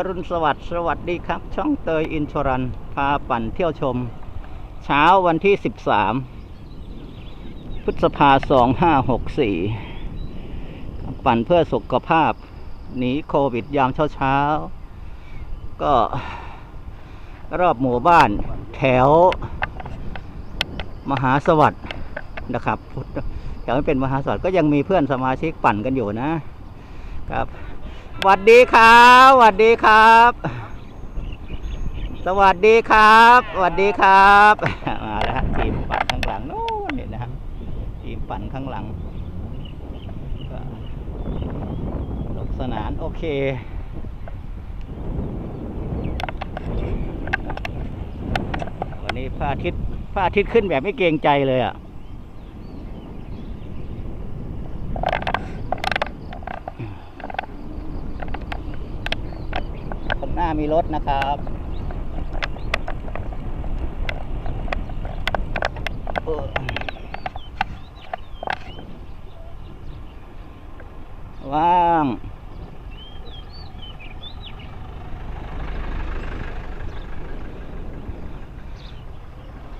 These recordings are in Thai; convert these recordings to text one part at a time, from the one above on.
อรุณสวัสดิ์สวัสดีครับ ช่องเตยอินชรันพาปั่นเที่ยวชม เช้าวันที่ 13 พฤษภาสองห้าหกสี่ปั่นเพื่อสุขภาพหนีโควิดยามเช้าๆ ก็รอบหมู่บ้านแถว มหาสวัสดิ์นะครับแถวนี้เป็นมหาสวัสดิ์ก็ยังมีเพื่อนสมาชิกปั่นกันอยู่นะครับ สวัสดีครับ สวัสดีครับสวัสดีครับสวัสดีครับ มาแล้วฮะทีมปั่นข้างหลังโน้นเนี่ยนะฮะทีมปั่นข้างหลังก็สนุกสนานโอเควันนี้พระอาทิตย์พระอาทิตย์ขึ้นแบบไม่เกรงใจเลยอะ ข้ามีรถนะครับว่าง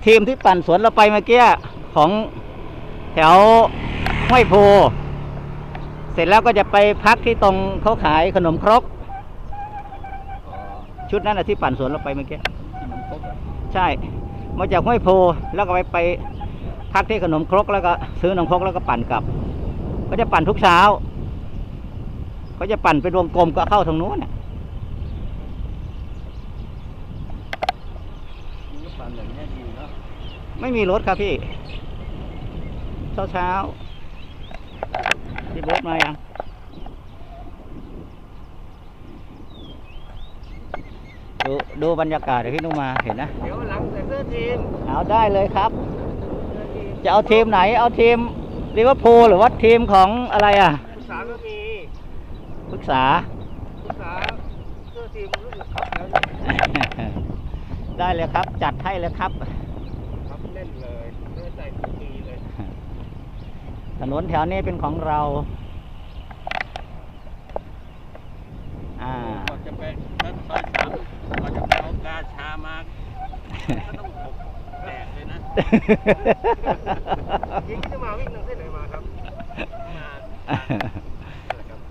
ทีมที่ปั่นสวนเราไปเมื่อกี้ของแถวห้วยโพ เสร็จแล้วก็จะไปพักที่ตรงเขาขายขนมครก ชุดนั้นนะที่ปั่นสวนเราไปเมื่อกี้ใช่ มาจากห้วยโพแล้วก็ไปไปพักที่ขนมครกแล้วก็ซื้อขนมครกแล้วก็ปั่นกลับก็จะปั่นทุกเช้าเขาจะปั่นเป็นวงกลมก็เข้าทางนู้นน่ะปั่นอย่างนี้ดีเนาะไม่มีรถครับพี่ เช้าเช้าๆที่รถมายัง ดูดูบรรยากาศเดี๋ยวพี่นุมาเห็นนะเดี๋ยวหลังใส่เสื้อทีมเอาได้เลยครับเสื้อทีมจะเอาทีมไหนเอาทีมลิเวอร์พูลหรือว่าทีมของอะไรอะผู้สาวก็มีปรึกษาผู้สาวเสื้อทีมรู้สึกครับแล้วเนี่ยได้เลยครับ จัดให้เลยครับ ครับเล่นเลยเสื้อใส่ทุกปีเลย ถนนแถวนี้เป็นของเราอ่า ก่อนจะไปนัดซอยสามก่อนจะไปเอากาชามาก็ต้องหก แตกเลยนะยิงจะมาวิ่งทางเส้นไหนมาครับ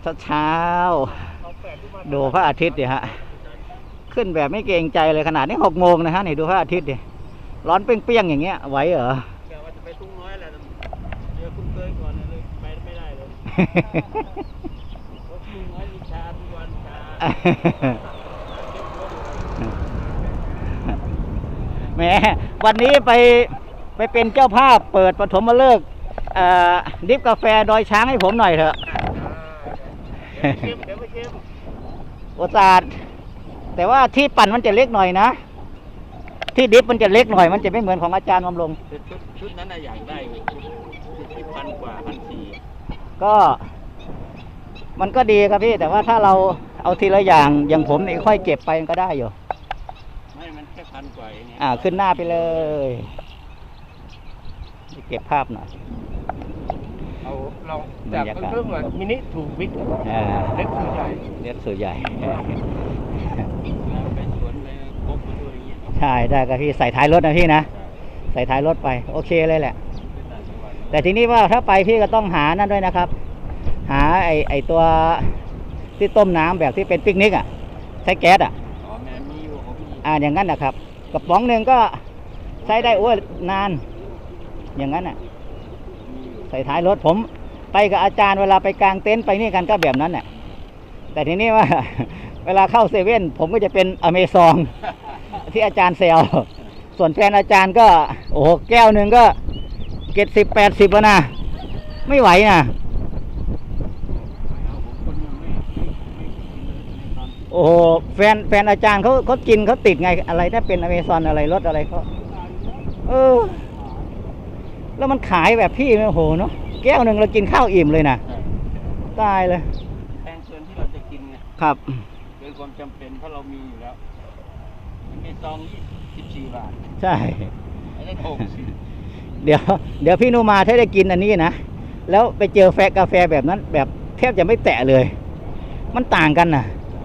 มาเช้าเอาแปดที่มาๆดูพระอาทิตย์ดิฮะ ขึ้นแบบไม่เกรงใจเลยขนาดนี้หกโมงนะฮะนี่ดูพระอาทิตย์ดิร้อนเปรี้ยงๆอย่างเงี้ยไหวเหรอแกว่าจะไปทุ่งน้อยแหละเจอคุณเคยก่อนเลยไปไม่ได้เลยรถทุ่งน้อยมีชาทุกวันชา แหมวันนี้ไปไปเป็นเจ้าภาพเปิดปฐมฤกษ์เอ่อดริฟกาแฟดอยช้างให้ผมหน่อยเถอะเดี๋ยวไปชิมเดี๋ยวไปชิมโอตาดแต่ว่าที่ปั่นมันจะเล็กหน่อยนะ ที่ดริฟมันจะเล็กหน่อย มันจะไม่เหมือนของอาจารย์บำรงชุดชุดนั้นน่ะอยากได้สิบพันกว่าพันสี่ก็มันก็ดีครับพี่ แต่ว่าถ้าเราเอาทีละอย่างอย่างผมนี่ค่อยเก็บไปมันก็ได้อยู่ไม่มันแค่ พันกว่าเองไงอ่าขึ้นหน้าไปเลยเก็บภาพหน่อย เอาลองจากเรื่องว่ามินิถูกบิ๊กอ่าเล็กคือใหญ่เล็กส่วนใหญ่ไปสวนไปพกมาด้วยอย่างเงี้ยใช่ได้ครับพี่ใส่ท้ายรถนะพี่นะ ใส่ท้ายรถไป โอเคเลยแหละ ไปต่างจังหวัดแต่ทีนี้ว่าถ้าไปพี่ก็ต้องหานั่นด้วยนะครับ หาไอไอตัวที่ต้มน้ำแบบที่เป็นปิกนิกอะ ใช้แก๊สอะอ๋อแม่มี อย่าอย่างนั้นนะครับกระป๋องหนึ่งก็ใช้ได้โอ้ยนาน อย่างนั้นอะ ใส่ท้ายรถผม ไปกับอาจารย์เวลาไปกลางเต็นท์ไปนี่กันก็แบบนั้นแหละแต่ทีนี้ว่า เวลาเข้าเซเว่นผมก็จะเป็นอเมซองที่อาจารย์เซลส่วนแฟนอาจารย์ก็ โอ้โหแก้วหนึ่งก็เจ็ดสิบแปดสิบแล้วนะ ไม่ไหวนะ เอาผมคนยังไม่ไม่ไม่กินเลยในต อนโอ้โหแฟนแฟนอาจารย์เขาเขากินเขาติดไงอะไรถ้าเป็นอเมซอนอะไรรถอะไรเขาเออ แล้วมันขายแบบพี่โอ้โหเนาะแก้วหนึ่งเรากินข้าวอิ่มเลยนะตายเลยแพงเกินที่เราจะกินไงครับโดยความจำเป็นเพราะเรามีอยู่แล้วมันมีซองยี่สิบสี่บาทใช่ไอ้นั่นหกสิบเดี๋ยว เดี๋ยวพี่นุมาถ้าได้กินอันนี้นะแล้วไปเจอแฟกาแฟแบบนั้น แบบแทบจะไม่แตะเลย มันต่างกันนะ